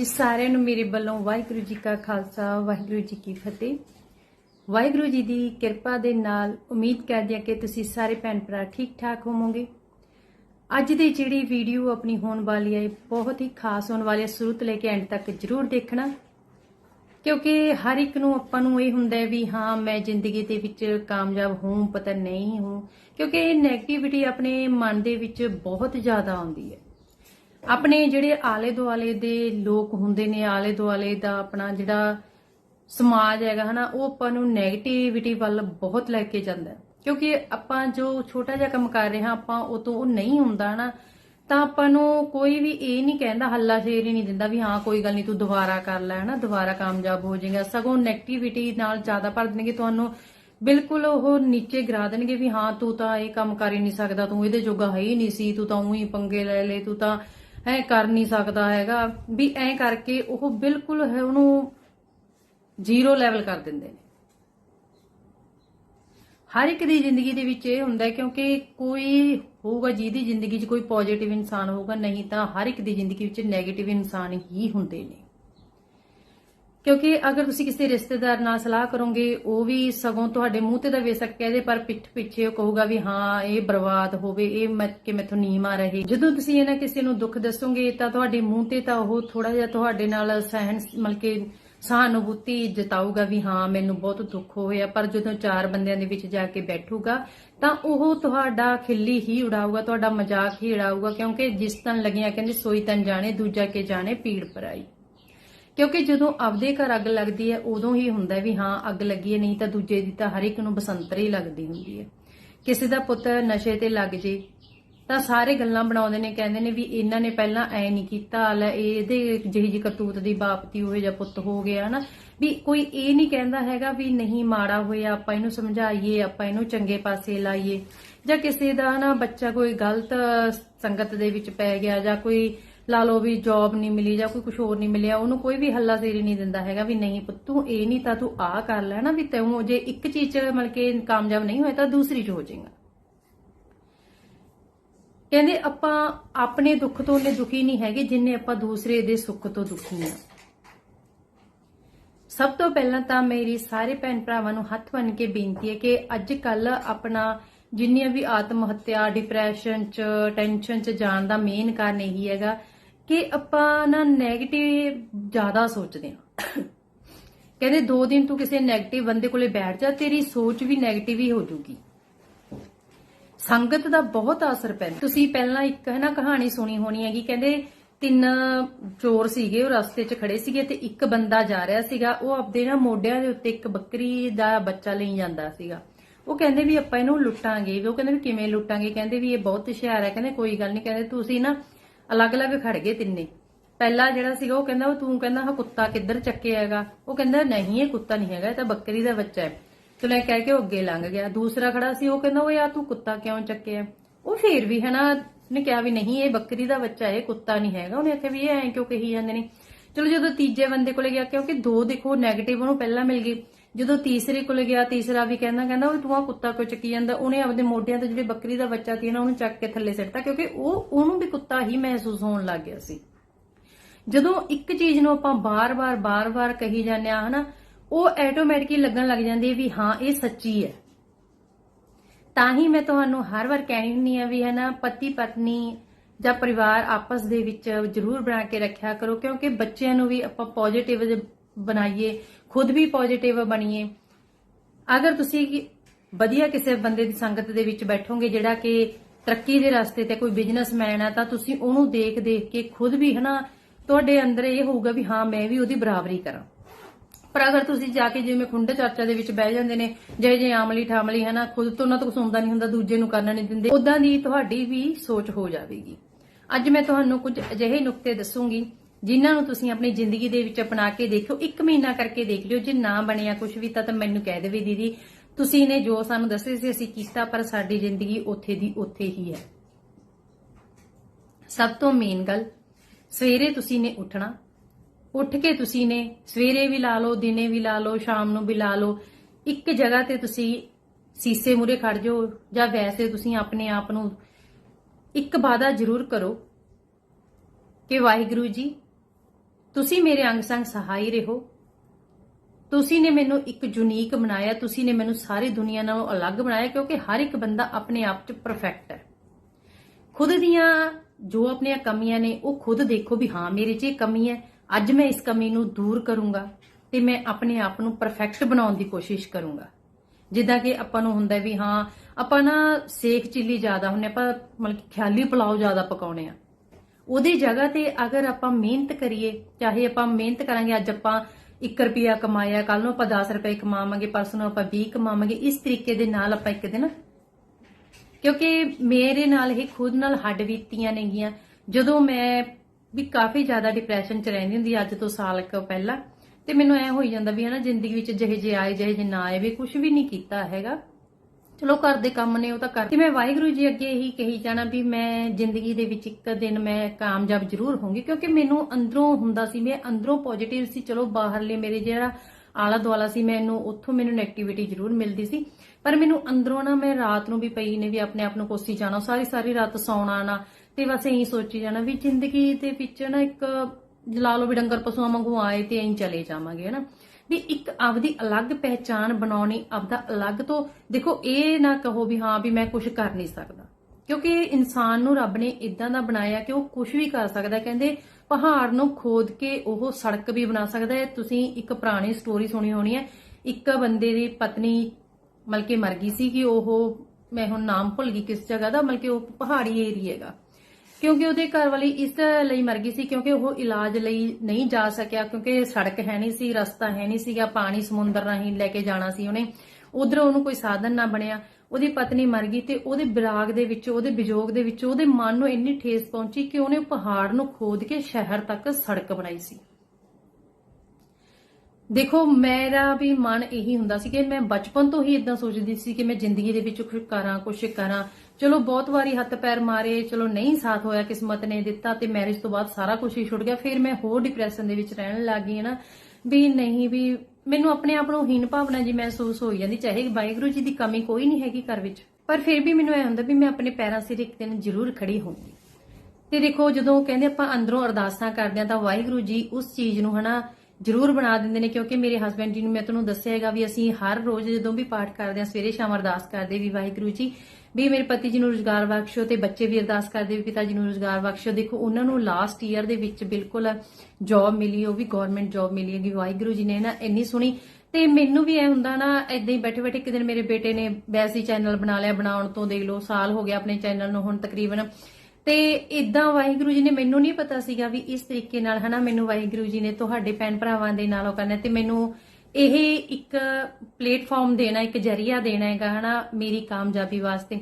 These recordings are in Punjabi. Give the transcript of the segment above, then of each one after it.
ਹਾਂਜੀ, ਸਾਰਿਆਂ ਨੂੰ ਮੇਰੇ ਵੱਲੋਂ ਵਾਹਿਗੁਰੂ ਜੀ ਕਾ ਖਾਲਸਾ, ਵਾਹਿਗੁਰੂ ਜੀ ਕੀ ਫਤਿਹ। ਵਾਹਿਗੁਰੂ ਜੀ ਦੀ ਕਿਰਪਾ ਦੇ ਨਾਲ ਉਮੀਦ ਕਰਦੇ ਹਾਂ ਕਿ ਤੁਸੀਂ ਸਾਰੇ ਭੈਣ ਭਰਾ ਠੀਕ ਠਾਕ ਹੋਵੋਗੇ। ਅੱਜ ਦੀ ਜਿਹੜੀ ਵੀਡੀਓ ਆਪਣੀ ਹੋਣ ਵਾਲੀ ਹੈ, ਇਹ ਬਹੁਤ ਹੀ ਖਾਸ ਹੋਣ ਵਾਲੀ ਹੈ। ਸ਼ੁਰੂ ਤੋਂ ਲੈ ਕੇ ਐਂਡ ਤੱਕ ਜਰੂਰ ਦੇਖਣਾ। ਕਿਉਂਕਿ ਹਰ ਇੱਕ ਨੂੰ ਆਪਾਂ ਨੂੰ ਇਹ ਹੁੰਦਾ ਵੀ ਹਾਂ, ਮੈਂ ਜ਼ਿੰਦਗੀ ਦੇ ਵਿੱਚ ਕਾਮਯਾਬ ਹੂੰ ਪਤਾ ਨਹੀਂ ਹੂੰ ਕਿਉਂਕਿ ਇਹ 네ਗੇਟਿਵਿਟੀ ਆਪਣੇ ਮਨ ਦੇ ਵਿੱਚ ਬਹੁਤ ਜ਼ਿਆਦਾ ਆਉਂਦੀ ਹੈ। ਆਪਣੇ ਜਿਹੜੇ ਆਲੇ ਦੁਆਲੇ ਦੇ ਲੋਕ ਹੁੰਦੇ ਨੇ ਆਲੇ ਦੁਆਲੇ ਦਾ ਆਪਣਾ ਜਿਹੜਾ ਸਮਾਜ ਹੈਗਾ ਹਨਾ, ਉਹ ਆਪਾਂ ਨੂੰ 네ਗੇਟਿਵਿਟੀ ਵੱਲ ਬਹੁਤ ਲੈ ਕੇ ਜਾਂਦਾ ਕਿਉਂਕਿ ਆਪਾਂ ਜੋ ਛੋਟਾ ਜਿਹਾ ਕੰਮ ਕਰ ਰਹੇ ਹਾਂ, ਆਪਾਂ ਉਹ ਤੋਂ ਉਹ ਨਹੀਂ ਹੁੰਦਾ ਹਨਾ, ਤਾਂ ਆਪਾਂ ਨੂੰ ਕੋਈ ਵੀ ਇਹ ਨਹੀਂ ਕਹਿੰਦਾ, ਹੱਲਾ ਸ਼ੇਰ ਹੀ ਨਹੀਂ ਦਿੰਦਾ ਵੀ ਹਾਂ, ਕੋਈ ਗੱਲ ਨਹੀਂ, ਤੂੰ ਦੁਬਾਰਾ ਕਰ ਲੈ ਹਨਾ, ਦੁਬਾਰਾ ਕਾਮਯਾਬ ਹੋ ਜਾਏਗਾ। ਸਗੋਂ 네ਗੇਟਿਵਿਟੀ ਨਾਲ ਜ਼ਿਆਦਾ ਭਰ ਦੇਣਗੇ, ਤੁਹਾਨੂੰ ਬਿਲਕੁਲ ਉਹ ਨੀਚੇ ਗਿਰਾ ਦੇਣਗੇ ਵੀ ਹਾਂ, ਤੂੰ ਤਾਂ ਇਹ ਕੰਮ ਕਰ ਹੀ ਨਹੀਂ ਸਕਦਾ, ਤੂੰ ਇਹਦੇ ਜੋਗਾ ਹੈ ਹੀ ਨਹੀਂ ਸੀ, ਤੂੰ ਤਾਂ ਉਹੀ ਪੰਗੇ ਲੈ ਲੈ ਤੂੰ ਤਾਂ ਐ ਕਰ ਨਹੀਂ ਸਕਦਾ ਹੈਗਾ, ਵੀ ਐ ਕਰਕੇ ਉਹ ਬਿਲਕੁਲ ਹੈ ਉਹਨੂੰ ਜ਼ੀਰੋ ਲੈਵਲ ਕਰ ਦਿੰਦੇ ਨੇ। ਹਰ ਇੱਕ ਦੀ ਜ਼ਿੰਦਗੀ ਦੇ ਵਿੱਚ ਇਹ ਹੁੰਦਾ ਕਿਉਂਕਿ ਕੋਈ ਹੋਊਗਾ ਜਿਹਦੀ ਜ਼ਿੰਦਗੀ 'ਚ ਕੋਈ ਪੋਜ਼ਿਟਿਵ ਇਨਸਾਨ ਹੋਊਗਾ, ਨਹੀਂ ਤਾਂ ਹਰ ਇੱਕ ਦੀ ਜ਼ਿੰਦਗੀ ਵਿੱਚ 네ਗੇਟਿਵ ਇਨਸਾਨ ਹੀ ਹੁੰਦੇ ਨੇ। ਕਿਉਂਕਿ ਅਗਰ ਤੁਸੀਂ ਕਿਸੇ ਰਿਸ਼ਤੇਦਾਰ ਨਾਲ ਸਲਾਹ ਕਰੋਗੇ, ਉਹ ਵੀ ਸਗੋਂ ਤੁਹਾਡੇ ਮੂੰਹ ਤੇ ਤਾਂ ਵੇਸਕ ਕਹਦੇ ਪਰ ਪਿੱਠ ਪਿੱਛੇ ਉਹ ਕਹੂਗਾ ਵੀ ਹਾਂ, ਇਹ ਬਰਬਾਦ ਹੋਵੇ, ਇਹ ਮੈਂ, ਕਿ ਮੈਥੋਂ ਨੀਮਾ ਰਹੇ ਜਦੋਂ ਤੁਸੀਂ ਇਹਨਾਂ ਕਿਸੇ ਨੂੰ ਦੁੱਖ ਦੱਸੋਗੇ, ਤਾਂ ਤੁਹਾਡੇ ਮੂੰਹ ਤੇ ਤਾਂ ਉਹ ਥੋੜਾ ਜਿਹਾ ਤੁਹਾਡੇ ਨਾਲ ਸਹਿਨ ਮਤਲਬ ਸਹਾਨੁਭੂਤੀ ਜਤਾਊਗਾ ਵੀ ਹਾਂ, ਮੈਨੂੰ ਬਹੁਤ ਦੁੱਖ ਹੋਇਆ। ਪਰ ਜਦੋਂ ਚਾਰ ਬੰਦਿਆਂ ਦੇ ਵਿੱਚ ਜਾ ਕੇ ਬੈਠੂਗਾ, ਤਾਂ ਉਹ ਤੁਹਾਡਾ ਖਿੱਲੀ ਹੀ ਉਡਾਊਗਾ, ਤੁਹਾਡਾ ਮਜ਼ਾਕ ਹੀ ਉਡਾਊਗਾ, ਕਿਉਂਕਿ ਜਿਸ ਤਨ ਲੱਗੀਆਂ ਕਹਿੰਦੇ ਸੋਈ ਤਨ ਜਾਣੇ, ਦੂਜਾ ਕੇ ਜਾਣੇ ਪੀੜ ਪਰਾਈ ਕਿਉਂਕਿ ਜਦੋਂ ਆਪਦੇ ਘਰ ਅੱਗ ਲੱਗਦੀ ਹੈ, ਉਦੋਂ ਹੀ ਹੁੰਦਾ ਵੀ ਹਾਂ, ਅੱਗ ਲੱਗੀ ਹੈ, ਨਹੀਂ ਤਾਂ ਦੂਜੇ ਦੀ ਤਾਂ ਹਰ ਇੱਕ ਨੂੰ ਬਸੰਤਰੀ ਲੱਗਦੀ ਹੁੰਦੀ ਹੈ। ਕਿਸੇ ਦਾ ਪੁੱਤ ਨਸ਼ੇ ਤੇ ਲੱਗ ਜੇ, ਤਾਂ ਸਾਰੇ ਗੱਲਾਂ ਬਣਾਉਂਦੇ ਨੇ, ਕਹਿੰਦੇ ਨੇ ਵੀ ਇਹਨਾਂ ਨੇ ਪਹਿਲਾਂ ਐ ਨਹੀਂ ਕੀਤਾ, ਲੈ ਇਹਦੇ ਜਿਹੀ ਜਿਹੀ ਕਰਤੂਤ ਦੀ ਬਾਪਤੀ ਹੋਏ ਜਾਂ ਪੁੱਤ ਹੋ ਗਿਆ, ਹਨਾ। ਵੀ ਕੋਈ ਇਹ ਨਹੀਂ ਕਹਿੰਦਾ ਹੈਗਾ ਵੀ ਨਹੀਂ ਮਾੜਾ ਹੋਇਆ, ਆਪਾਂ ਇਹਨੂੰ ਸਮਝਾਈਏ, ਆਪਾਂ ਇਹਨੂੰ ਚੰਗੇ ਪਾਸੇ ਲਾਈਏ। ਜਾਂ ਕਿਸੇ ਦਾ ਹਨਾ ਬੱਚਾ ਕੋਈ ਗਲਤ ਸੰਗਤ ਦੇ ਵਿੱਚ ਪੈ ਗਿਆ ਜਾਂ ਕੋਈ ਲਾ ਲਓ ਵੀ ਜੌਬ ਨਹੀਂ ਮਿਲੀ ਜਾਂ ਕੋਈ ਕੁਝ ਹੋਰ ਨਹੀਂ ਮਿਲਿਆ, ਉਹਨੂੰ ਕੋਈ ਵੀ ਹੱਲਾ ਸੇਰੀ ਨਹੀਂ ਦਿੰਦਾ ਹੈਗਾ ਵੀ ਨਹੀਂ ਪੁੱਤ, ਤੂੰ ਇਹ ਨਹੀਂ ਤਾਂ ਤੂੰ ਆਹ ਕਰ ਲੈ ਨਾ ਵੀ ਤੈਨੂੰ ਜੇ ਇੱਕ ਚੀਜ਼ 'ਚ ਮਤਲਬ ਕਿ ਕਾਮਯਾਬ ਨਹੀਂ ਹੋਇਆ ਤਾਂ ਦੂਸਰੀ 'ਚ ਹੋ ਜਾਏਗਾ। ਕਹਿੰਦੇ ਆਪਾਂ ਆਪਣੇ ਦੁੱਖ ਤੋਂ ਨੇ ਦੁਖੀ ਨਹੀਂ ਹੈਗੇ ਜਿੰਨੇ ਆਪਾਂ ਦੂਸਰੇ ਦੇ ਸੁੱਖ ਤੋਂ ਦੁਖੀ ਹਾਂ। ਸਭ ਤੋਂ ਪਹਿਲਾਂ ਤਾਂ ਮੇਰੀ ਸਾਰੇ ਭੈਣ ਭਰਾਵਾਂ ਨੂੰ ਹੱਥ ਬੰਨ ਕੇ ਬੇਨਤੀ ਹੈ ਕਿ ਅੱਜ ਕੱਲ ਆਪਣਾ ਜਿੰਨੀਆਂ ਵੀ ਆਤਮ ਹੱਤਿਆ ਡਿਪਰੈਸ਼ਨ ਚ ਟੈਨਸ਼ਨ ਚ ਜਾਣ ਦਾ ਮੇਨ ਕਾਰਨ ਇਹੀ ਹੈਗਾ ਕਿ ਆਪਾਂ ਨਾ ਨੈਗੇਟਿਵ ਜ਼ਿਆਦਾ ਸੋਚਦੇ ਆ ਕਹਿੰਦੇ ਦੋ ਦਿਨ ਤੂੰ ਕਿਸੇ ਨੈਗੇਟਿਵ ਬੰਦੇ ਕੋਲੇ ਬੈਠ ਜਾ, ਤੇਰੀ ਸੋਚ ਵੀ ਨੈਗੇਟਿਵ ਹੀ ਹੋ ਜਾਊਗੀ। ਸੰਗਤ ਦਾ ਬਹੁਤ ਅਸਰ ਪੈਂਦਾ। ਤੁਸੀਂ ਪਹਿਲਾਂ ਇੱਕ ਹੈ ਨਾ ਕਹਾਣੀ ਸੁਣੀ ਹੋਣੀ ਹੈਗੀ, ਕਹਿੰਦੇ ਤਿੰਨ ਚੋਰ ਸੀਗੇ, ਉਹ ਰਸਤੇ 'ਚ ਖੜੇ ਸੀਗੇ ਤੇ ਇੱਕ ਬੰਦਾ ਜਾ ਰਿਹਾ ਸੀਗਾ, ਉਹ ਆਪਦੇ ਨਾ ਮੋਢਿਆਂ ਦੇ ਉੱਤੇ ਇੱਕ ਬੱਕਰੀ ਦਾ ਬੱਚਾ ਲਈ ਜਾਂਦਾ ਸੀਗਾ। ਉਹ ਕਹਿੰਦੇ ਵੀ ਆਪਾਂ ਇਹਨੂੰ ਲੁੱਟਾਂਗੇ ਉਹ ਕਹਿੰਦੇ ਵੀ ਕਿਵੇਂ ਲੁੱਟਾਂਗੇ, ਕਹਿੰਦੇ ਵੀ ਇਹ ਬਹੁਤ ਹੁਸ਼ਿਆਰ ਹੈ, ਕਹਿੰਦੇ ਕੋਈ ਗੱਲ ਨਹੀਂ ਕਹਿੰਦੇ ਤੁਸੀਂ ਨਾ ਅਲੱਗ-ਅਲੱਗ ਖੜ ਗਏ ਤਿੰਨੇ। ਪਹਿਲਾ ਜਿਹੜਾ ਸੀਗਾ ਉਹ ਕਹਿੰਦਾ ਤੂੰ ਕਹਿੰਦਾ ਹਾਂ ਕੁੱਤਾ ਕਿੱਧਰ ਚੱਕਿਆ ਹੈਗਾ? ਉਹ ਕਹਿੰਦਾ, ਨਹੀਂ, ਇਹ ਕੁੱਤਾ ਨਹੀਂ ਹੈਗਾ, ਇਹ ਤਾਂ ਬੱਕਰੀ ਦਾ ਬੱਚਾ ਹੈ। ਤੇ ਲੈ ਕਹਿ ਕੇ ਉਹ ਅੱਗੇ ਲੰਘ ਗਿਆ। ਦੂਸਰਾ ਖੜਾ ਸੀ, ਉਹ ਕਹਿੰਦਾ ਉਹ ਯਾਰ ਤੂੰ ਕੁੱਤਾ ਕਿਉਂ ਚੱਕਿਆ? ਉਹ ਫੇਰ ਵੀ ਹਨਾ ਨੇ ਕਿਹਾ ਵੀ ਨਹੀਂ, ਇਹ ਬੱਕਰੀ ਦਾ ਬੱਚਾ ਹੈ, ਇਹ ਕੁੱਤਾ ਨਹੀਂ ਹੈਗਾ। ਉਹਨੇ ਆਖਿਆ ਵੀ ਇਹ ਐਂ ਕਿਉਂ ਕਹੀ ਜਾਂਦੇ ਨੇ? ਚਲੋ ਜਦੋਂ ਤੀਜੇ ਬੰਦੇ ਕੋਲੇ ਗਿਆ, ਕਿਉਂਕਿ ਦੋ ਦੇਖੋ 네ਗੇਟਿਵ ਉਹਨੂੰ ਪਹਿਲਾਂ ਮਿਲ ਗਈ ਜਦੋਂ ਤੀਸਰੇ ਕੋਲ ਗਿਆ, ਤੀਸਰਾ ਵੀ ਕਹਿੰਦਾ ਕਹਿੰਦਾ ਉਹ ਤੂੰ ਆ ਕੁੱਤਾ ਕਿਉਂ ਚੱਕੀ ਜਾਂਦਾ? ਉਹਨੇ ਆਪਦੇ ਮੋਢਿਆਂ ਤੇ ਜਿਹੜੇ ਬੱਕਰੀ ਦਾ ਬੱਚਾ ਸੀ ਨਾ, ਉਹਨੂੰ ਚੱਕ ਕੇ ਥੱਲੇ ਸਿੱਟਤਾ, ਕਿਉਂਕਿ ਉਹ, ਉਹਨੂੰ ਵੀ ਕੁੱਤਾ ਹੀ ਮਹਿਸੂਸ ਹੋਣ ਲੱਗ ਗਿਆ ਸੀ। ਜਦੋਂ ਇੱਕ ਚੀਜ਼ ਨੂੰ ਆਪਾਂ ਬਾਰ-ਬਾਰ ਬਾਰ-ਬਾਰ ਕਹੀ ਜਾਂਦੇ ਆ ਹਨਾ, ਉਹ ਆਟੋਮੈਟਿਕਲੀ ਲੱਗਣ ਲੱਗ ਜਾਂਦੀ ਵੀ ਹਾਂ, ਇਹ ਸੱਚੀ ਹੈ। ਤਾਂ ਹੀ ਮੈਂ ਤੁਹਾਨੂੰ ਹਰ ਵਾਰ ਕਹਿਣੀ ਹੁੰਦੀ ਆ ਵੀ, ਹਨਾ ਪਤੀ ਪਤਨੀ ਜਾਂ ਪਰਿਵਾਰ ਆਪਸ ਦੇ ਵਿੱਚ ਜ਼ਰੂਰ ਬਣਾ ਕੇ ਰੱਖਿਆ ਕਰੋ, ਕਿਉਂਕਿ ਬੱਚਿਆਂ ਨੂੰ ਵੀ ਆਪਾਂ ਪੋਜ਼ਿਟਿਵ ਬਣਾਈਏ, ਖੁਦ ਵੀ ਪੋਜ਼ਿਟਿਵ ਬਣੀਏ। ਅਗਰ ਤੁਸੀਂ ਵਧੀਆ ਕਿਸੇ ਬੰਦੇ ਦੀ ਸੰਗਤ ਦੇ ਵਿੱਚ ਬੈਠੋਗੇ, ਜਿਹੜਾ ਕਿ ਤਰੱਕੀ ਦੇ ਰਸਤੇ ਤੇ ਕੋਈ ਬਿਜ਼ਨਸਮੈਨ ਆ, ਤਾਂ ਤੁਸੀਂ ਉਹਨੂੰ ਦੇਖ ਦੇਖ ਕੇ ਖੁਦ ਵੀ ਹਨਾ, ਤੁਹਾਡੇ ਅੰਦਰ ਇਹ ਹੋਊਗਾ ਵੀ ਹਾਂ, ਮੈਂ ਵੀ ਉਹਦੀ ਬਰਾਬਰੀ ਕਰਾਂ। ਪਰ ਅਗਰ ਤੁਸੀਂ ਜਾ ਕੇ ਜਿਵੇਂ ਖੁੰਡੇ ਚਰਚਾ ਦੇ ਵਿੱਚ ਬਹਿ ਜਾਂਦੇ ਨੇ, ਜੇ ਜੇ ਆਮਲੀ ਠਾਮਲੀ ਹਨਾ, ਖੁਦ ਤੋਂ ਉਹਨਾਂ ਤੋਂ ਕੁਛ ਹੁੰਦਾ ਨਹੀਂ ਹੁੰਦਾ, ਦੂਜੇ ਨੂੰ ਕਰਨਾ ਨਹੀਂ ਦਿੰਦੇ ਉਦਾਂ ਦੀ ਤੁਹਾਡੀ ਵੀ ਸੋਚ ਹੋ ਜਾਵੇਗੀ। ਅੱਜ ਮੈਂ ਤੁਹਾਨੂੰ ਕੁਝ ਅਜਿਹੇ ਨੁਕਤੇ ਦੱਸੂਗੀ ਜਿਨ੍ਹਾਂ ਨੂੰ ਤੁਸੀਂ ਆਪਣੀ ਜ਼ਿੰਦਗੀ ਦੇ ਵਿੱਚ ਅਪਣਾ ਕੇ ਦੇਖਿਓ, ਇੱਕ ਮਹੀਨਾ ਕਰਕੇ ਦੇਖ ਲਿਓ, ਜੇ ਨਾ ਬਣਿਆ ਕੁਝ ਵੀ, ਤਾਂ ਮੈਨੂੰ ਕਹਿ ਦੇਵੇ ਦੀਦੀ। ਤੁਸੀਂ ਨੇ ਜੋ ਸਾਨੂੰ ਦੱਸਿਆ ਸੀ, ਅਸੀਂ ਕੀਤਾ, ਪਰ ਸਾਡੀ ਜ਼ਿੰਦਗੀ ਉੱਥੇ ਦੀ ਉੱਥੇ ਹੀ ਹੈ। ਸਭ ਤੋਂ ਮੇਨ ਗੱਲ, ਸਵੇਰੇ ਤੁਸੀਂ ਨੇ ਉੱਠਣਾ। ਉੱਠ ਕੇ ਤੁਸੀਂ ਨੇ ਸਵੇਰੇ ਵੀ ਲਾ ਲਓ, ਦਿਨੇ ਵੀ ਲਾ ਲਓ, ਸ਼ਾਮ ਨੂੰ ਵੀ ਲਾ ਲਓ। ਇੱਕ ਜਗ੍ਹਾ ਤੇ ਤੁਸੀਂ ਸੀਸੇ ਮੂਰੇ ਖੜ ਜਾਓ, ਜਾਂ ਵੈਸੇ ਤੁਸੀਂ ਆਪਣੇ ਆਪ ਨੂੰ ਇੱਕ ਵਾਅਦਾ ਜ਼ਰੂਰ ਕਰੋ ਕਿ ਵਾਹਿਗੁਰੂ ਜੀ ਤੁਸੀਂ ਮੇਰੇ ਅੰਗ ਸੰਗ ਸਹਾਈ ਰਹੋ। ਤੁਸੀਂ ਨੇ ਮੈਨੂੰ ਇੱਕ ਯੂਨੀਕ ਬਣਾਇਆ, ਤੁਸੀਂ ਨੇ ਮੈਨੂੰ ਸਾਰੀ ਦੁਨੀਆ ਨਾਲੋਂ ਅਲੱਗ ਬਣਾਇਆ, ਕਿਉਂਕਿ ਹਰ ਇੱਕ ਬੰਦਾ ਆਪਣੇ ਆਪ 'ਚ ਪਰਫੈਕਟ ਹੈ। ਖੁਦ ਦੀਆਂ ਜੋ ਆਪਣੀਆਂ ਕਮੀਆਂ ਨੇ, ਉਹ ਖੁਦ ਦੇਖੋ ਵੀ ਹਾਂ, ਮੇਰੇ 'ਚ ਇਹ ਕਮੀ ਹੈ, ਅੱਜ ਮੈਂ ਇਸ ਕਮੀ ਨੂੰ ਦੂਰ ਕਰੂੰਗਾ ਤੇ ਮੈਂ ਆਪਣੇ ਆਪ ਨੂੰ ਪਰਫੈਕਟ ਬਣਾਉਣ ਦੀ ਕੋਸ਼ਿਸ਼ ਕਰੂੰਗਾ। ਜਿੱਦਾਂ ਕਿ ਆਪਾਂ ਨੂੰ ਹੁੰਦਾ ਵੀ ਹਾਂ, ਆਪਾਂ ਨਾ ਸੇਖ ਚਿੱਲੀ ਜ਼ਿਆਦਾ ਹੁੰਨੇ ਆਪਾਂ ਮਤਲਬ ਕਿ ਖਿਆਲੀ ਪੁਲਾਓ ਜ਼ਿਆਦਾ ਪਕਾਉਣੇ ਆ ਉਹਦੀ ਜਗ੍ਹਾ ਤੇ ਅਗਰ ਆਪਾਂ ਮਿਹਨਤ ਕਰੀਏ, ਚਾਹੇ ਆਪਾਂ ਮਿਹਨਤ ਕਰਾਂਗੇ, ਅੱਜ ਆਪਾਂ 1 ਰੁਪਿਆ ਕਮਾਇਆ ਕੱਲ ਨੂੰ ਆਪਾਂ 10 ਰੁਪਏ ਕਮਾਵਾਂਗੇ, ਪਰਸੋਂ ਨੂੰ ਆਪਾਂ 20 ਕਮਾਵਾਂਗੇ, ਇਸ ਤਰੀਕੇ ਦੇ ਨਾਲ ਆਪਾਂ ਇੱਕ ਦਿਨ ਕਿਉਂਕਿ ਮੇਰੇ ਨਾਲ ਹੀ ਖੁਦ ਨਾਲ ਹੱਡ ਬੀਤੀਆਂ ਨੇਗੀਆਂ। ਜਦੋਂ ਮੈਂ ਵੀ ਕਾਫੀ ਜ਼ਿਆਦਾ ਡਿਪਰੈਸ਼ਨ ਚ ਰਹਿੰਦੀ ਹੁੰਦੀ ਅੱਜ ਤੋਂ ਸਾਲ ਕੁ ਪਹਿਲਾਂ, ਤੇ ਮੈਨੂੰ ਐ ਹੋਈ ਜਾਂਦਾ ਵੀ ਹਨਾ, ਜ਼ਿੰਦਗੀ ਵਿੱਚ ਜਿਹੇ ਜੇ ਆਏ, ਜਿਹੇ ਜੇ ਨਾ ਆਏ, ਵੀ ਕੁਝ ਵੀ ਨਹੀਂ ਕੀਤਾ ਹੈਗਾ। ਚਲੋ ਘਰ ਦੇ ਕੰਮ ਨੇ, ਉਹ ਤਾਂ ਕਰ। ਤੇ ਮੈਂ ਵਾਹਿਗੁਰੂ ਜੀ ਅੱਗੇ ਇਹੀ ਕਹੀ ਜਾਣਾ ਵੀ ਮੈਂ ਜ਼ਿੰਦਗੀ ਦੇ ਵਿੱਚ ਇੱਕ ਦਿਨ ਮੈਂ ਕਾਮਯਾਬ ਜ਼ਰੂਰ ਹੋਵਾਂਗੀ ਕਿਉਂਕਿ ਮੈਨੂੰ ਅੰਦਰੋਂ ਹੁੰਦਾ ਸੀ, ਮੈਂ ਅੰਦਰੋਂ ਪੋਜ਼ਿਟਿਵ ਸੀ, ਚਲੋ ਬਾਹਰਲੇ ਮੇਰੇ ਜਿਹੜਾ ਆਲਾ ਦੁਆਲਾ ਸੀ, ਮੈਨੂੰ ਉੱਥੋਂ ਮੈਨੂੰ ਨੈਗੇਟਿਵਿਟੀ ਜ਼ਰੂਰ ਮਿਲਦੀ ਸੀ। ਪਰ ਮੈਨੂੰ ਅੰਦਰੋਂ ਨਾ ਮੈਂ ਰਾਤ ਨੂੰ ਵੀ ਪਈ ਨੇ ਵੀ ਆਪਣੇ ਆਪ ਨੂੰ ਕੋਸੀ ਜਾਣਾ, ਸਾਰੀ ਸਾਰੀ ਰਾਤ ਸੌਣਾ ਨਾ ਤੇ ਬਸ ਇਹੀ ਸੋਚੀ ਜਾਣਾ ਵੀ ਜ਼ਿੰਦਗੀ ਦੇ ਵਿੱਚ ਨਾ ਇੱਕ ਲਾ ਲੋ ਵੀ ਡੰਗਰ ਪਸ਼ੂਆਂ ਵਾਂਗੂ ਆਏ ਤੇ ਐਂ ਚਲੇ ਜਾਵਾਂਗੇ, ਹਨਾ। ਵੀ ਇੱਕ ਆਪਦੀ ਅਲੱਗ ਪਹਿਚਾਨ ਬਣਾਉਣੀ ਆਪਦਾ ਅਲੱਗ ਤੋਂ, ਦੇਖੋ ਇਹ ਨਾ ਕਹੋ ਵੀ ਹਾਂ ਵੀ ਮੈਂ ਕੁਝ ਕਰ ਨਹੀਂ ਸਕਦਾ। ਕਿਉਂਕਿ ਇਨਸਾਨ ਨੂੰ ਰੱਬ ਨੇ ਇਦਾਂ ਦਾ ਬਣਾਇਆ ਕਿ ਉਹ ਕੁਝ ਵੀ ਕਰ ਸਕਦਾ ਕਹਿੰਦੇ ਪਹਾੜ ਨੂੰ ਖੋਦ ਕੇ ਉਹ ਸੜਕ ਵੀ ਬਣਾ ਸਕਦਾ ਹੈ। ਤੁਸੀਂ ਇੱਕ ਪੁਰਾਣੀ ਸਟੋਰੀ ਸੁਣੀ ਹੋਣੀ ਹੈ, ਇੱਕ ਬੰਦੇ ਦੀ ਪਤਨੀ ਮਤਲਬ ਕਿ ਮਰ ਗਈ ਸੀ ਕਿ ਉਹ, ਮੈਂ ਹੁਣ ਨਾਮ ਭੁੱਲ ਗਈ ਕਿਸ ਜਗ੍ਹਾ ਦਾ ਮਤਲਬ ਕਿ ਉਹ ਪਹਾੜੀ ਏਰੀਆ ਹੈਗਾ ਕਿਉਂਕਿ ਉਹਦੇ ਘਰ ਵਾਲੀ ਇਸ ਲਈ ਮਰ ਗਈ ਸੀ ਕਿਉਂਕਿ ਉਹ ਇਲਾਜ ਲਈ ਨਹੀਂ ਜਾ ਸਕਿਆ, ਕਿਉਂਕਿ ਸੜਕ ਹੈ ਨਹੀਂ ਸੀ, ਰਸਤਾ ਹੈ ਨਹੀਂ ਸੀਗਾ, ਪਾਣੀ ਸਮੁੰਦਰ ਰਾਹੀਂ ਲੈ ਕੇ ਜਾਣਾ ਸੀ ਉਹਨੇ। ਉਧਰ ਉਹਨੂੰ ਕੋਈ ਸਾਧਨ ਨਾ ਬਣਿਆ। ਉਹਦੀ ਪਤਨੀ ਮਰ ਗਈ ਤੇ ਉਹਦੇ ਵਿਰਾਗ ਦੇ ਵਿੱਚ, ਉਹਦੇ ਵਿਜੋਗ ਦੇ ਵਿੱਚ, ਉਹਦੇ ਮਨ ਨੂੰ ਇੰਨੀ ਠੇਸ ਪਹੁੰਚੀ ਕਿ ਉਹਨੇ ਪਹਾੜ ਨੂੰ ਖੋਦ ਕੇ ਸ਼ਹਿਰ ਤੱਕ ਸੜਕ ਬਣਾਈ ਸੀ। ਦੇਖੋ, ਮੇਰਾ ਵੀ ਮਨ ਇਹੀ ਹੁੰਦਾ ਸੀ ਕਿ ਮੈਂ ਬਚਪਨ ਤੋਂ ਹੀ ਇਦਾਂ ਸੋਚਦੀ ਸੀ ਕਿ ਮੈਂ ਜ਼ਿੰਦਗੀ ਦੇ ਵਿੱਚ ਕੁਝ ਕਰਾਂ ਕੁਝ ਕਰਾਂ ਚਲੋ ਬਹੁਤ ਵਾਰੀ ਹੱਥ ਪੈਰ ਮਾਰੇ, ਚਲੋ ਨਹੀਂ ਸਾਥ ਹੋਇਆ, ਕਿਸਮਤ ਨੇ ਦਿੱਤਾ ਤੇ ਮੈਰਿਜ ਤੋਂ ਬਾਅਦ ਸਾਰਾ ਕੁਝ ਹੀ ਛੁੱਟ ਗਿਆ। ਫਿਰ ਮੈਂ ਹੋਰ ਡਿਪਰੈਸ਼ਨ ਦੇ ਵਿੱਚ ਰਹਿਣ ਲੱਗ ਗਈ ਨਾ, ਵੀ ਨਹੀਂ, ਵੀ ਮੈਨੂੰ ਆਪਣੇ ਆਪ ਨੂੰ ਹੀਨ ਭਾਵਨਾ ਜੀ ਮਹਿਸੂਸ ਹੋਈ ਜਾਂਦੀ, ਚਾਹੇ ਵਾਹਿਗੁਰੂ ਜੀ ਦੀ ਕਮੀ ਕੋਈ ਨਹੀਂ ਹੈਗੀ ਘਰ ਵਿੱਚ। ਪਰ ਫਿਰ ਵੀ ਮੈਨੂੰ ਇਹ ਹੁੰਦਾ ਵੀ ਮੈਂ ਆਪਣੇ ਪੈਰਾਂ ਸਿਰ ਇੱਕ ਦਿਨ ਜ਼ਰੂਰ ਖੜੀ ਹੋਵਾਂਗੀ ਤੇ ਦੇਖੋ, ਜਦੋਂ ਕਹਿੰਦੇ ਆਪਾਂ ਅੰਦਰੋਂ ਅਰਦਾਸਾਂ ਕਰਦੇ ਆ ਤਾਂ ਵਾਹਿਗੁਰੂ ਜੀ ਉਸ ਚੀਜ਼ ਨੂੰ ਹਨਾ ਜ਼ਰੂਰ ਬਣਾ ਦਿੰਦੇ ਨੇ, ਕਿਉਂਕਿ ਮੇਰੇ ਹਸਬੰਡ ਜੀ ਨੂੰ ਮੈਂ ਤੁਹਾਨੂੰ ਦੱਸਿਆ ਹੈਗਾ ਵੀ ਅਸੀਂ ਹਰ ਰੋਜ਼ ਜਦੋਂ ਵੀ ਪਾਠ ਕਰਦੇ ਆ ਸਵੇਰੇ ਸ਼ਾਮ ਅਰਦਾਸ ਕਰਦੇ ਵੀ ਵਾਹਿਗੁਰੂ ਜੀ ਵੀ ਮੇਰੇ ਪਤੀ ਜੀ ਨੂੰ ਰੁਜ਼ਗਾਰ ਬਖਸ਼ੋ ਤੇ ਬੱਚੇ ਵੀ ਅਰਦਾਸ ਕਰਦੇ ਵੀ ਪਿਤਾ ਜੀ ਨੂੰ ਰੁਜ਼ਗਾਰ ਬਖਸ਼ੋ। ਦੇਖੋ, ਉਹਨਾਂ ਨੂੰ ਲਾਸਟ ਈਅਰ ਦੇ ਵਿੱਚ ਬਿਲਕੁਲ ਜੌਬ ਮਿਲੀ, ਉਹ ਵੀ ਗਵਰਨਮੈਂਟ ਜੌਬ ਮਿਲੀ ਹੈਗੀ। ਵਾਹਿਗੁਰੂ ਜੀ ਨੇ ਨਾ ਇੰਨੀ ਸੁਣੀ। ਤੇ ਮੈਨੂੰ ਵੀ ਐ ਹੁੰਦਾ ਨਾ ਇਦਾਂ ਹੀ ਬੈਠੇ ਬੈਠੇ ਇੱਕ ਦਿਨ ਮੇਰੇ ਬੇਟੇ ਨੇ ਵੈਸੀ ਚੈਨਲ ਬਣਾ ਲਿਆ, ਬਣਾਉਣ ਤੋਂ ਦੇਖ ਲਓ, ਸਾਲ ਹੋ ਗਿਆ ਆਪਣੇ ਚੈਨਲ ਨੂੰ ਹੁਣ ਤਕਰੀਬਨ। ਤੇ ਇਦਾਂ ਵਾਹਿਗੁਰੂ ਜੀ ਨੇ ਮੈਨੂੰ ਨਹੀਂ ਪਤਾ ਸੀਗਾ ਵੀ ਇਸ ਤਰੀਕੇ ਨਾਲ ਹਨਾ, ਮੈਨੂੰ ਵਾਹਿਗੁਰੂ ਜੀ ਨੇ ਤੁਹਾਡੇ ਭੈਣ ਭਰਾਵਾਂ ਦੇ ਨਾਲ ਉਹ ਕਰਨਾ ਤੇ ਮੈਨੂੰ ਇਹ ਇੱਕ ਪਲੇਟਫਾਰਮ ਦੇਣਾ, ਇੱਕ ਜਰੀਆ ਦੇਣਾ ਹੈਗਾ, ਹਨਾ, ਮੇਰੀ ਕਾਮਯਾਬੀ ਵਾਸਤੇ।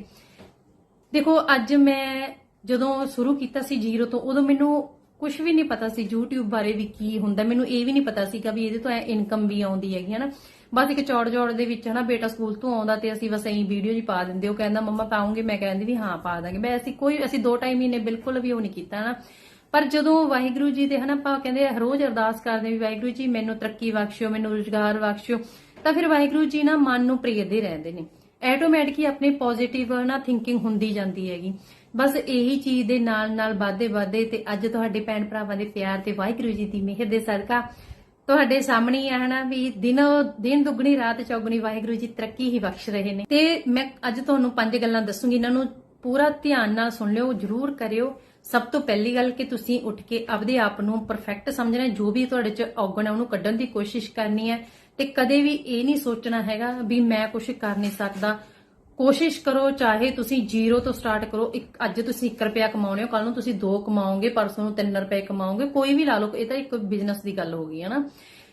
ਦੇਖੋ, ਅੱਜ ਮੈਂ ਜਦੋਂ ਸ਼ੁਰੂ ਕੀਤਾ ਸੀ ਜ਼ੀਰੋ ਤੋਂ, ਉਦੋਂ ਮੈਨੂੰ ਕੁਝ ਵੀ ਨਹੀਂ ਪਤਾ ਸੀ YouTube ਬਾਰੇ ਵੀ ਕੀ ਹੁੰਦਾ। ਮੈਨੂੰ ਇਹ ਵੀ ਨਹੀਂ ਪਤਾ ਸੀਗਾ ਵੀ ਇਹਦੇ ਤੋਂ ਇਨਕਮ ਵੀ ਆਉਂਦੀ ਹੈਗੀ, ਹਨਾ। ਬਸ ਇੱਕ ਚੌੜ ਜੋੜ ਦੇ ਵਿੱਚ, ਹਨਾ, ਬੇਟਾ ਸਕੂਲ ਤੋਂ ਆਉਂਦਾ ਤੇ ਅਸੀਂ ਬਸ ਐਂ ਵੀਡੀਓ ਜੀ ਪਾ ਦਿੰਦੇ। ਉਹ ਕਹਿੰਦਾ, ਮੰਮਾ, ਪਾਉਂਗੇ? ਮੈਂ ਕਹਿੰਦੀ, ਵੀ ਹਾਂ, ਪਾ ਦਾਂਗੇ। ਮੈਂ ਅਸੀਂ ਕੋਈ, ਅਸੀਂ ਦੋ ਟਾਈਮ ਮਹੀਨੇ ਬਿਲਕੁਲ ਵੀ ਉਹ ਨਹੀਂ ਕੀਤਾ, ਹਨਾ। ਪਰ ਜਦੋਂ ਵਾਹਿਗੁਰੂ ਜੀ ਦੇ, ਹਨਾ, ਆਪਾਂ ਕਹਿੰਦੇ ਰੋਜ਼ ਅਰਦਾਸ ਕਰਦੇ ਵੀ ਵਾਹਿਗੁਰੂ ਜੀ ਮੈਨੂੰ ਤਰੱਕੀ ਬਖਸ਼ਿਓ, ਮੈਨੂੰ ਰੁਜ਼ਗਾਰ ਬਖਸ਼ਿਓ, ਤਾਂ ਫਿਰ ਵਾਹਿਗੁਰੂ ਜੀ ਨਾ ਮਨ ਨੂੰ ਪ੍ਰੇਰਦੇ ਰਹਿੰਦੇ ਨੇ। ਆਟੋਮੈਟਿਕਲੀ ਆਪਣੀ ਪੋਜ਼ਿਟਿਵ ਨਾ ਥਿੰਕਿੰਗ ਹੁੰਦੀ ਜਾਂਦੀ ਹੈਗੀ। ਬਸ ਇਹੀ ਚੀਜ਼ ਦੇ ਨਾਲ ਨਾਲ ਵਾਧੇ ਵਾਧੇ ਤੇ ਅੱਜ ਤੁਹਾਡੇ ਭੈਣ ਭਰਾਵਾਂ ਦੇ ਪਿਆਰ ਤੇ ਵਾਹਿਗੁਰੂ ਜੀ ਦੀ ਮਿਹਰ ਦੇ ਸਦਕਾ ਤੁਹਾਡੇ ਸਾਹਮਣੇ ਹੀ ਆ, ਹਨਾ, ਵੀ ਦਿਨੋ, ਦਿਨ ਦੁੱਗਣੀ, ਰਾਤ ਚੌਗਣੀ ਵਾਹਿਗੁਰੂ ਜੀ ਤਰੱਕੀ ਹੀ ਬਖਸ਼ ਰਹੇ ਨੇ। ਤੇ ਮੈਂ ਅੱਜ ਤੁਹਾਨੂੰ ਪੰਜ ਗੱਲਾਂ ਦੱਸੂਗੀ। ਇਹਨਾਂ ਨੂੰ ਪੂਰਾ ਧਿਆਨ ਨਾਲ ਸੁਣ ਲਿਓ, ਜਰੂਰ ਕਰਿਓ। ਸਭ ਤੋਂ ਪਹਿਲੀ ਗੱਲ ਕਿ ਤੁਸੀਂ ਉੱਠ ਕੇ ਆਪਦੇ ਆਪ ਨੂੰ ਪਰਫੈਕਟ ਸਮਝਣਾ ਜੋ ਵੀ ਤੁਹਾਡੇ ਚ ਔਗਣ ਹੈ, ਉਹਨੂੰ ਕੱਢਣ ਦੀ ਕੋਸ਼ਿਸ਼ ਕਰਨੀ ਹੈ। ਤੇ ਕਦੇ ਵੀ ਇਹ ਨਹੀਂ ਸੋਚਣਾ ਹੈਗਾ ਵੀ ਮੈਂ ਕੁਝ ਕਰ ਨਹੀਂ ਸਕਦਾ। ਕੋਸ਼ਿਸ਼ ਕਰੋ, ਚਾਹੇ ਤੁਸੀਂ ਜ਼ੀਰੋ ਤੋਂ ਸਟਾਰਟ ਕਰੋ। ਇੱਕ, ਅੱਜ ਤੁਸੀਂ 1 ਰੁਪਿਆ ਕਮਾਉਣੇ ਹੋ ਕੱਲ ਨੂੰ ਤੁਸੀਂ 2 ਕਮਾਓਗੇ, ਪਰਸੋਂ ਨੂੰ 3 ਰੁਪਏ ਕਮਾਓਗੇ, ਕੋਈ ਵੀ ਲਾ ਲਓ, ਇਹ ਤਾਂ ਇੱਕ ਬਿਜ਼ਨਸ ਦੀ ਗੱਲ ਹੋ ਗਈ ਹੈ ਨਾ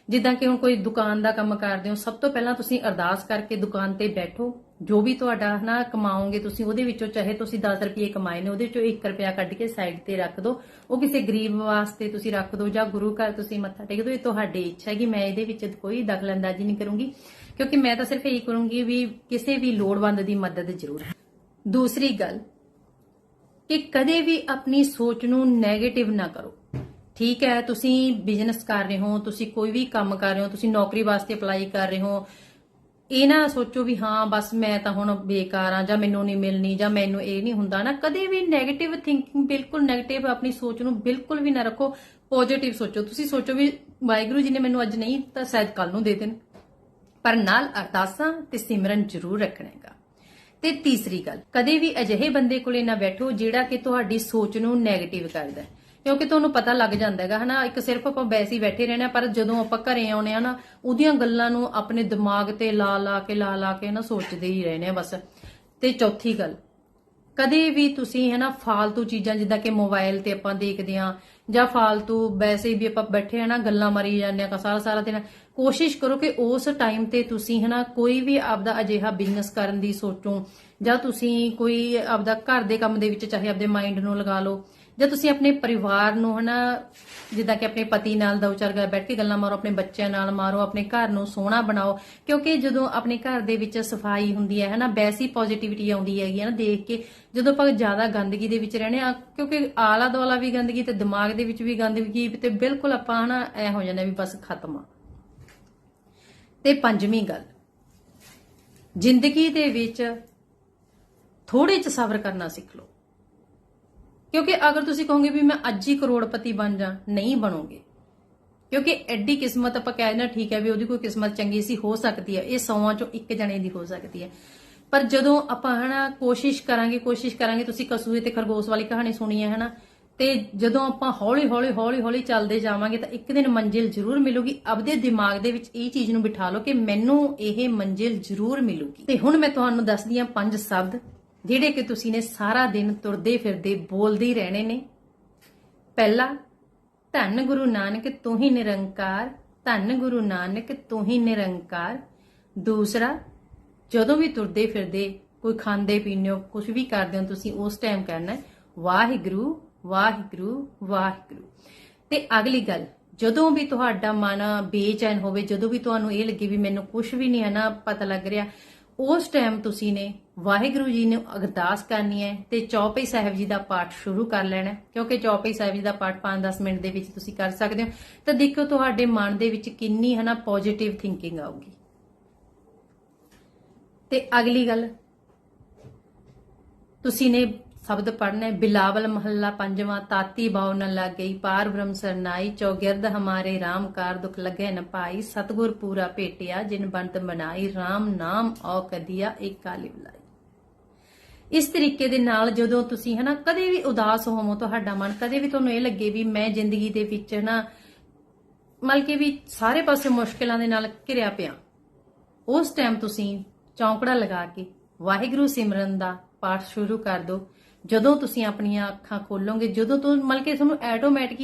ਜਿੱਦਾਂ ਕਿ ਹੁਣ ਕੋਈ ਦੁਕਾਨ ਦਾ ਕੰਮ ਕਰਦੇ ਹੋ, ਸਭ ਤੋਂ ਪਹਿਲਾਂ ਤੁਸੀਂ ਅਰਦਾਸ ਕਰਕੇ ਦੁਕਾਨ ਤੇ ਬੈਠੋ। ਜੋ ਵੀ ਤੁਹਾਡਾ ਹਨਾ ਕਮਾਓਗੇ ਤੁਸੀਂ, ਉਹਦੇ ਵਿੱਚੋਂ ਚਾਹੇ ਤੁਸੀਂ 10 ਰੁਪਏ ਕਮਾਏ ਨੇ, ਉਹਦੇ ਚੋਂ 1 ਰੁਪਿਆ ਕੱਢ ਕੇ ਸਾਈਡ ਤੇ ਰੱਖ ਦਿਓ ਉਹ ਕਿਸੇ ਗਰੀਬ ਵਾਸਤੇ ਤੁਸੀਂ ਰੱਖ ਦਿਓ ਜਾਂ ਗੁਰੂ ਘਰ ਤੁਸੀਂ ਮੱਥਾ ਟੇਕ ਦਿਓ ਇਹ ਤੁਹਾਡੀ ਇੱਛਾ ਹੈ ਕਿ ਮੈਂ ਇਹਦੇ ਵਿੱਚ ਕੋਈ ਦਖਲਅੰਦਾਜ਼ੀ ਨਹੀਂ ਕਰੂੰਗੀ, ਕਿਉਂਕਿ ਮੈਂ ਤਾਂ ਸਿਰਫ ਇਹੀ ਕਰੂੰਗੀ ਵੀ ਕਿਸੇ ਵੀ ਲੋੜਵੰਦ ਦੀ ਮਦਦ ਜ਼ਰੂਰ ਦੂਸਰੀ ਗੱਲ, ਕਿ ਕਦੇ ਵੀ ਆਪਣੀ ਸੋਚ ਨੂੰ 네ਗੇਟਿਵ ਨਾ ਕਰੋ। ਠੀਕ ਹੈ, ਤੁਸੀਂ ਬਿਜ਼ਨਸ ਕਰ ਰਹੇ ਹੋ, ਤੁਸੀਂ ਕੋਈ ਵੀ ਕੰਮ ਕਰ ਰਹੇ ਹੋ, ਤੁਸੀਂ ਨੌਕਰੀ ਵਾਸਤੇ ਅਪਲਾਈ ਕਰ ਰਹੇ ਹੋ ਇਹ ਨਾ ਸੋਚੋ ਵੀ ਹਾਂ, ਬਸ ਮੈਂ ਤਾਂ ਹੁਣ ਬੇਕਾਰ ਆ ਜਾਂ ਮੈਨੂੰ ਨਹੀਂ ਮਿਲਣੀ, ਜਾਂ ਮੈਨੂੰ ਇਹ ਨਹੀਂ ਹੁੰਦਾ ਨਾ। ਕਦੇ ਵੀ 네ਗੇਟਿਵ ਥਿੰਕਿੰਗ ਬਿਲਕੁਲ 네ਗੇਟਿਵ ਆਪਣੀ ਸੋਚ ਨੂੰ ਬਿਲਕੁਲ ਵੀ ਨਾ ਰੱਖੋ ਪੋਜ਼ਿਟਿਵ ਸੋਚੋ। ਤੁਸੀਂ ਸੋਚੋ ਵੀ ਵਾਹਿਗੁਰੂ ਜੀ ਨੇ ਮੈਨੂੰ ਅੱਜ ਨਹੀਂ, ਤਾਂ ਸ਼ਾਇਦ ਕੱਲ ਨੂੰ ਦੇ ਦੇਣ। ਪਰ ਨਾਲ ਅਰਦਾਸਾਂ ਤੇ ਸਿਮਰਨ ਜ਼ਰੂਰ ਰੱਖਣੇਗਾ। ਤੇ ਤੀਸਰੀ ਗੱਲ, ਕਦੇ ਵੀ ਅਜਿਹੇ ਬੰਦੇ ਕੋਲੇ ਨਾ ਬੈਠੋ ਜਿਹੜਾ ਕਿ ਤੁਹਾਡੀ ਸੋਚ ਨੂੰ 네ਗੇਟਿਵ ਕਰਦਾ ਹੈ। ਕਿਉਂਕਿ ਤੁਹਾਨੂੰ ਪਤਾ ਲੱਗ ਜਾਂਦਾ ਹੈਗਾ, ਹਨਾ? ਇੱਕ ਸਿਰਫ ਆਪਾਂ ਵੈਸੇ ਹੀ ਬੈਠੇ ਰਹਿਣਾ ਪਰ ਜਦੋਂ ਆਪਾਂ ਘਰੇ ਆਉਨੇ ਆ ਨਾ, ਉਹਦੀਆਂ ਗੱਲਾਂ ਨੂੰ ਆਪਣੇ ਦਿਮਾਗ ਤੇ ਲਾ ਲਾ ਕੇ, ਲਾ ਲਾ ਕੇ ਨਾ ਸੋਚਦੇ ਹੀ ਰਹਿੰਦੇ ਆ ਬਸ। ਤੇ ਚੌਥੀ ਗੱਲ, ਕਦੇ ਵੀ ਤੁਸੀਂ ਹੈ ਨਾ ਫਾਲਤੂ ਚੀਜ਼ਾਂ, ਜਿੱਦਾਂ ਕਿ ਮੋਬਾਈਲ ਤੇ ਆਪਾਂ ਦੇਖਦੇ ਆ ਜਾਂ ਫਾਲਤੂ ਵੈਸੇ ਵੀ ਆਪਾਂ ਬੈਠੇ ਆ ਨਾ, ਗੱਲਾਂ ਮਾਰੀ ਜਾਂਦੇ ਆ ਸਾਰਾ ਸਾਰਾ ਦਿਨ, ਕੋਸ਼ਿਸ਼ ਕਰੋ ਕਿ ਉਸ ਟਾਈਮ ਤੇ ਤੁਸੀਂ ਹੈ ਨਾ ਕੋਈ ਵੀ ਆਪਦਾ ਅਜਿਹਾ ਬਿਜ਼ਨਸ ਕਰਨ ਦੀ ਸੋਚੋ, ਜਾਂ ਤੁਸੀਂ ਕੋਈ ਆਪਦਾ ਘਰ ਦੇ ਕੰਮ ਦੇ ਵਿੱਚ, ਚਾਹੇ ਆਪਦੇ ਮਾਈਂਡ ਨੂੰ ਲਗਾ ਲਓ ਜਾਂ ਤੁਸੀਂ ਆਪਣੇ ਪਰਿਵਾਰ ਨੂੰ ਹਨਾ, ਜਿੱਦਾਂ ਕਿ ਆਪਣੇ ਪਤੀ ਨਾਲ ਦੋ ਚਾਰ ਗੱਲ ਬੈਠ ਕੇ ਗੱਲਾਂ ਮਾਰੋ, ਆਪਣੇ ਬੱਚਿਆਂ ਨਾਲ ਮਾਰੋ, ਆਪਣੇ ਘਰ ਨੂੰ ਸੋਹਣਾ ਬਣਾਓ, ਕਿਉਂਕਿ ਜਦੋਂ ਆਪਣੇ ਘਰ ਦੇ ਵਿੱਚ ਸਫ਼ਾਈ ਹੁੰਦੀ ਹੈ ਹਨਾ, ਵੈਸੀ ਪੋਜ਼ਿਟਿਵਿਟੀ ਆਉਂਦੀ ਹੈਗੀ ਹੈ ਨਾ, ਦੇਖ ਕੇ, ਜਦੋਂ ਆਪਾਂ ਜ਼ਿਆਦਾ ਗੰਦਗੀ ਦੇ ਵਿੱਚ ਰਹਿੰਦੇ ਆ ਕਿਉਂਕਿ ਆਲਾ ਦੁਆਲਾ ਵੀ ਗੰਦਗੀ ਤੇ ਦਿਮਾਗ ਦੇ ਵਿੱਚ ਵੀ ਗੰਦਗੀ, ਤੇ ਬਿਲਕੁਲ ਆਪਾਂ ਹਨਾ, ਐ ਹੋ ਜਾਂਦਾ ਵੀ ਬਸ ਖਤਮ ਆ। ਤੇ ਪੰਜਵੀਂ ਗੱਲ, ਜ਼ਿੰਦਗੀ ਦੇ ਵਿੱਚ ਥੋੜੇ ਚ ਸਬਰ ਕਰਨਾ ਸਿੱਖ ਲਓ। ਕਿਉਂਕਿ ਅਗਰ ਤੁਸੀਂ ਕਹੋਗੇ ਵੀ ਮੈਂ ਅੱਜ ਹੀ ਕਰੋੜਪਤੀ ਬਣ ਜਾ ਨਹੀਂ ਬਣੋਗੇ, ਕਿਉਂਕਿ ਐਡੀ ਕਿਸਮਤ ਆਪਾਂ ਕਹਿ ਦਿੰਦੇ ਠੀਕ ਹੈ ਵੀ ਉਹਦੀ ਕੋਈ ਕਿਸਮਤ ਚੰਗੀ ਸੀ, ਹੋ ਸਕਦੀ ਹੈ, ਇਹ ਸੌਵਾਂ ਚੋਂ ਇੱਕ ਜਣੇ ਦੀ ਹੋ ਸਕਦੀ ਹੈ। ਪਰ ਜਦੋਂ ਆਪਾਂ ਹਨਾ ਕੋਸ਼ਿਸ਼ ਕਰਾਂਗੇ ਕੋਸ਼ਿਸ਼ ਕਰਾਂਗੇ, ਤੁਸੀਂ ਕਸੂਏ ਤੇ ਖਰਗੋਸ਼ ਵਾਲੀ ਕਹਾਣੀ ਸੁਣੀ ਹੈ ਹਨਾ, ਤੇ ਜਦੋਂ ਆਪਾਂ ਹੌਲੀ ਹੌਲੀ ਹੌਲੀ ਹੌਲੀ ਚੱਲਦੇ ਜਾਵਾਂਗੇ ਤਾਂ ਇੱਕ ਦਿਨ ਮੰਜ਼ਿਲ ਜ਼ਰੂਰ ਮਿਲੂਗੀ। ਆਪਦੇ ਦਿਮਾਗ ਦੇ ਵਿੱਚ ਇਹ ਚੀਜ਼ ਨੂੰ ਬਿਠਾ ਲਓ ਕਿ ਮੈਨੂੰ ਇਹ ਮੰਜ਼ਿਲ ਜ਼ਰੂਰ ਮਿਲੂਗੀ। ਤੇ ਹੁਣ ਮੈਂ ਤੁਹਾਨੂੰ ਦੱਸਦੀ ਹਾਂ ਪੰਜ ਸ਼ਬਦ ਜਿਹੜੇ ਕਿ ਤੁਸੀਂ ਨੇ ਸਾਰਾ ਦਿਨ ਤੁਰਦੇ ਫਿਰਦੇ ਬੋਲਦੇ ਹੀ ਰਹਿਣੇ ਨੇ। ਪਹਿਲਾ, ਧੰਨ ਗੁਰੂ ਨਾਨਕ, ਤੂੰ ਹੀ ਨਿਰੰਕਾਰ, ਧੰਨ ਗੁਰੂ ਨਾਨਕ, ਤੂੰ ਹੀ ਨਿਰੰਕਾਰ। ਦੂਸਰਾ, ਜਦੋਂ ਵੀ ਤੁਰਦੇ ਫਿਰਦੇ, ਕੋਈ ਖਾਂਦੇ ਪੀਂਦੇ ਹੋ ਕੁਝ ਵੀ ਕਰਦੇ ਹੋ, ਤੁਸੀਂ ਉਸ ਟਾਈਮ ਕਰਨਾ ਹੈ, ਵਾਹਿਗੁਰੂ ਵਾਹਿਗੁਰੂ ਵਾਹਿਗੁਰੂ। ਤੇ ਅਗਲੀ ਗੱਲ, ਜਦੋਂ ਵੀ ਤੁਹਾਡਾ ਮਨ ਬੇਚੈਨ ਹੋਵੇ, ਜਦੋਂ ਵੀ ਤੁਹਾਨੂੰ ਇਹ ਲੱਗੇ ਵੀ ਮੈਨੂੰ ਕੁਝ ਵੀ ਨਹੀਂ ਹੈ ਨਾ, ਪਤਾ ਲੱਗ ਰਿਹਾ ਉਸ ਟਾਈਮ ਤੁਸੀਂ ਨੇ ਵਾਹਿਗੁਰੂ ਜੀ ਨੂੰ ਅਰਦਾਸ ਕਰਨੀ ਹੈ ਤੇ ਚੌਪਈ ਸਾਹਿਬ ਜੀ ਦਾ ਪਾਠ ਸ਼ੁਰੂ ਕਰ ਲੈਣਾ ਕਿਉਂਕਿ ਚੌਪਈ ਸਾਹਿਬ ਜੀ ਦਾ ਪਾਠ 5-10 ਮਿੰਟ ਦੇ ਵਿੱਚ ਤੁਸੀਂ ਕਰ ਸਕਦੇ ਹੋ। ਤਾਂ ਦੇਖੋ ਤੁਹਾਡੇ ਮਨ ਦੇ ਵਿੱਚ ਕਿੰਨੀ ਹਨਾ ਪੋਜ਼ਿਟਿਵ ਥਿੰਕਿੰਗ ਆਊਗੀ। ਤੇ ਅਗਲੀ ਗੱਲ, ਤੁਸੀਂ ਨੇ ਸ਼ਬਦ ਪੜ੍ਹਨਾ, ਬਿਲਾਵਲ ਮਹੱਲਾ ਪੰਜਵਾਂ, ਤਾਤੀ ਬਾਉ ਨ ਲੱਗ ਗਈ ਪਾਰ ਬ੍ਰਹਮ ਸਰਨਾਈ, ਚੌਗਿਰਦ ਹਮਾਰੇ RAM ਕਾਰ ਦੁਖ ਲਗੇ ਨ ਪਾਈ, ਸਤਗੁਰ ਪੂਰਾ ਭੇਟਿਆ, ਜਿਨ ਬੰਤ ਬਣਾਈ RAM ਨਾਮ ਔ ਕਦੀਆ ਏਕ ਬੁਲਾਈ। ਇਸ ਤਰੀਕੇ ਦੇ ਨਾਲ ਜਦੋਂ ਤੁਸੀਂ ਹਨਾ ਕਦੇ ਵੀ ਉਦਾਸ ਹੋਵੋ ਤੁਹਾਡਾ ਮਨ, ਕਦੇ ਵੀ ਤੁਹਾਨੂੰ ਇਹ ਲੱਗੇ ਵੀ ਮੈਂ ਜ਼ਿੰਦਗੀ ਦੇ ਵਿੱਚ ਨਾ ਮਤਲਬ ਵੀ ਸਾਰੇ ਪਾਸੇ ਮੁਸ਼ਕਲਾਂ ਦੇ ਨਾਲ ਘਿਰਿਆ ਪਿਆ, ਉਸ ਟਾਈਮ ਤੁਸੀਂ ਚੌਂਕੜਾ ਲਗਾ ਕੇ ਵਾਹਿਗੁਰੂ ਸਿਮਰਨ ਦਾ ਪਾਠ ਸ਼ੁਰੂ ਕਰ ਦਿਓ। ਜਦੋਂ ਤੁਸੀਂ ਆਪਣੀਆਂ ਅੱਖਾਂ ਖੋਲੋਗੇ ਜਦੋਂ ਤੋਂ ਮਤਲਬ ਕਿ ਤੁਹਾਨੂੰ ਆਟੋਮੈਟਿਕ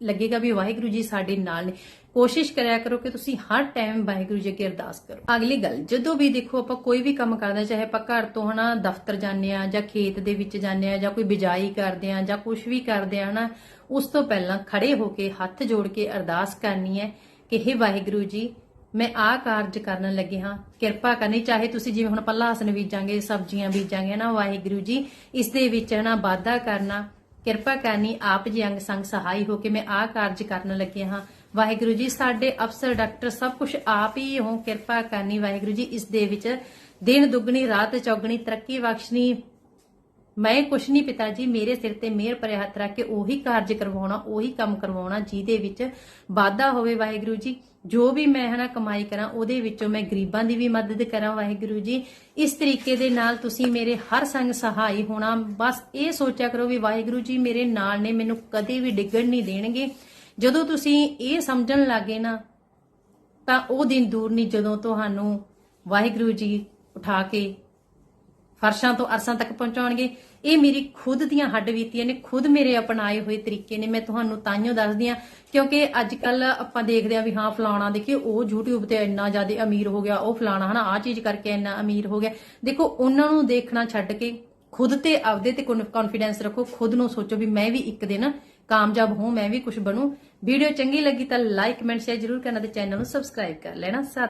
ਲੱਗੇਗਾ ਵੀ ਵਾਹਿਗੁਰੂ ਜੀ ਸਾਡੇ ਨਾਲ ਨੇ। ਕੋਸ਼ਿਸ਼ ਕਰਿਆ ਕਰੋ ਕਿ ਤੁਸੀਂ ਹਰ ਟਾਈਮ ਵਾਹਿਗੁਰੂ ਜੀ ਅੱਗੇ ਅਰਦਾਸ ਕਰੋ। ਅਗਲੀ ਗੱਲ ਜਦੋਂ ਵੀ ਦੇਖੋ ਆਪਾਂ ਕੋਈ ਵੀ ਕੰਮ ਕਰਦੇ ਹਾਂ, ਚਾਹੇ ਆਪਾਂ ਘਰ ਤੋਂ ਹਨਾ ਦਫ਼ਤਰ ਜਾਂਦੇ ਆ ਜਾਂ ਖੇਤ ਦੇ ਵਿੱਚ ਜਾਂਦੇ ਆ ਜਾਂ ਕੋਈ ਬਿਜਾਈ ਕਰਦੇ ਆ ਜਾਂ ਕੁਝ ਵੀ ਕਰਦੇ ਆ ਹਨਾ ਉਸ ਤੋਂ ਪਹਿਲਾਂ ਖੜੇ ਹੋ ਕੇ ਹੱਥ ਜੋੜ ਕੇ ਅਰਦਾਸ ਕਰਨੀ ਹੈ ਕਿ हे ਵਾਹਿਗੁਰੂ ਜੀ ਮੈਂ ਆਹ ਕਾਰਜ ਕਰਨ ਲੱਗੇ ਹਾਂ। ਕਿਰਪਾ ਕਰਨੀ, ਚਾਹੇ ਤੁਸੀਂ ਜਿਵੇਂ ਹੁਣ ਆਪਾਂ ਲਹਸਨ ਬੀਜਾਂਗੇ, ਸਬਜ਼ੀਆਂ ਬੀਜਾਂਗੇ ਨਾ, ਵਾਹਿਗੁਰੂ ਜੀ, ਇਸ ਦੇ ਵਿੱਚ ਨਾ ਵਾਧਾ ਕਰਨਾ। ਕਿਰਪਾ ਕਰਨੀ, ਆਪ ਜੀ ਅੰਗ ਸੰਗ ਸਹਾਈ ਹੋ ਕੇ ਮੈਂ ਆਹ ਕਾਰਜ ਕਰਨ ਲੱਗੇ ਹਾਂ। ਵਾਹਿਗੁਰੂ ਜੀ, ਸਾਡੇ ਅਫਸਰ, ਡਾਕਟਰ ਸਭ ਕੁਝ ਆਪ ਹੀ ਹੋ। ਕਿਰਪਾ ਕਰਨੀ, ਵਾਹਿਗੁਰੂ ਜੀ, ਇਸ ਦੇ ਵਿੱਚ ਦਿਨ ਦੁੱਗਣੀ, ਰਾਤ ਚੌਗਣੀ, ਤਰੱਕੀ ਬਖਸ਼ਣੀ ਮੈਂ ਕੁਛ ਨਹੀਂ ਪਿਤਾ ਜੀ ਮੇਰੇ ਸਿਰ ਤੇ ਮਿਹਰ ਭਰੇ ਹੱਥ ਰੱਖ ਕੇ ਉਹੀ ਕਾਰਜ ਕਰਵਾਉਣਾ, ਉਹੀ ਕੰਮ ਕਰਵਾਉਣਾ, ਜਿਹਦੇ ਵਿੱਚ ਵਾਧਾ ਹੋਵੇ ਵਾਹਿਗੁਰੂ ਜੀ। ਜੋ ਵੀ ਮੈਂ ਹਨਾ ਕਮਾਈ ਕਰਾਂ, ਉਹਦੇ ਵਿੱਚੋਂ ਮੈਂ ਗਰੀਬਾਂ ਦੀ ਵੀ ਮਦਦ ਕਰਾਂ ਵਾਹਿਗੁਰੂ ਜੀ। ਇਸ ਤਰੀਕੇ ਦੇ ਨਾਲ ਤੁਸੀਂ ਮੇਰੇ ਹਰ ਸੰਗ ਸਹਾਈ ਹੋਣਾ, ਬਸ ਇਹ ਸੋਚਿਆ ਕਰੋ ਵੀ ਵਾਹਿਗੁਰੂ ਜੀ ਮੇਰੇ ਨਾਲ ਨੇ, ਮੈਨੂੰ ਕਦੇ ਵੀ ਡਿੱਗਣ ਨਹੀਂ ਦੇਣਗੇ। ਜਦੋਂ ਤੁਸੀਂ ਇਹ ਸਮਝਣ ਲੱਗੇ ਨਾ, ਤਾਂ ਉਹ ਦਿਨ ਦੂਰ ਨਹੀਂ ਜਦੋਂ ਤੁਹਾਨੂੰ ਵਾਹਿਗੁਰੂ ਜੀ ਉਠਾ ਕੇ ਫਰਸ਼ਾਂ ਤੋਂ ਅਰਸਾਂ ਤੱਕ ਪਹੁੰਚਾਉਣਗੇ। ਇਹ ਮੇਰੀ ਖੁਦ ਦੀਆਂ ਹੱਡਬੀਤੀਆਂ ਨੇ, ਖੁਦ ਮੇਰੇ ਅਪਣਾਏ ਹੋਏ ਤਰੀਕੇ ਨੇ। ਮੈਂ ਤੁਹਾਨੂੰ ਤਾਈਓ ਦੱਸਦੀ ਆ ਕਿਉਂਕਿ ਅੱਜ ਕੱਲ ਆਪਾਂ ਦੇਖਦੇ ਆ ਵੀ ਹਾਂ, ਫਲਾਣਾ ਦੇਖਿਓ ਉਹ YouTube ਤੇ ਇੰਨਾ ਜ਼ਿਆਦਾ ਅਮੀਰ ਹੋ ਗਿਆ, ਉਹ ਫਲਾਣਾ ਹਨਾ ਆ ਚੀਜ਼ ਕਰਕੇ ਇੰਨਾ ਅਮੀਰ ਹੋ ਗਿਆ। ਦੇਖੋ, ਉਹਨਾਂ ਨੂੰ ਦੇਖਣਾ ਛੱਡ ਕੇ ਖੁਦ ਤੇ ਆਪਦੇ ਤੇ ਕੌਨਫੀਡੈਂਸ ਰੱਖੋ, ਖੁਦ ਨੂੰ ਸੋਚੋ ਵੀ ਮੈਂ ਵੀ ਇੱਕ ਦਿਨ ਕਾਮਯਾਬ ਹੋਂ ਮੈਂ ਵੀ ਕੁਝ ਬਣੂ। ਵੀਡੀਓ ਚੰਗੀ ਲੱਗੀ ਤਾਂ ਲਾਈਕ ਕਮੈਂਟ ਸ਼ੇਅਰ ਜਰੂਰ ਕਰਨਾ ਤੇ ਚੈਨਲ ਨੂੰ ਸਬਸਕ੍ਰਾਈਬ ਕਰ ਲੈਣਾ।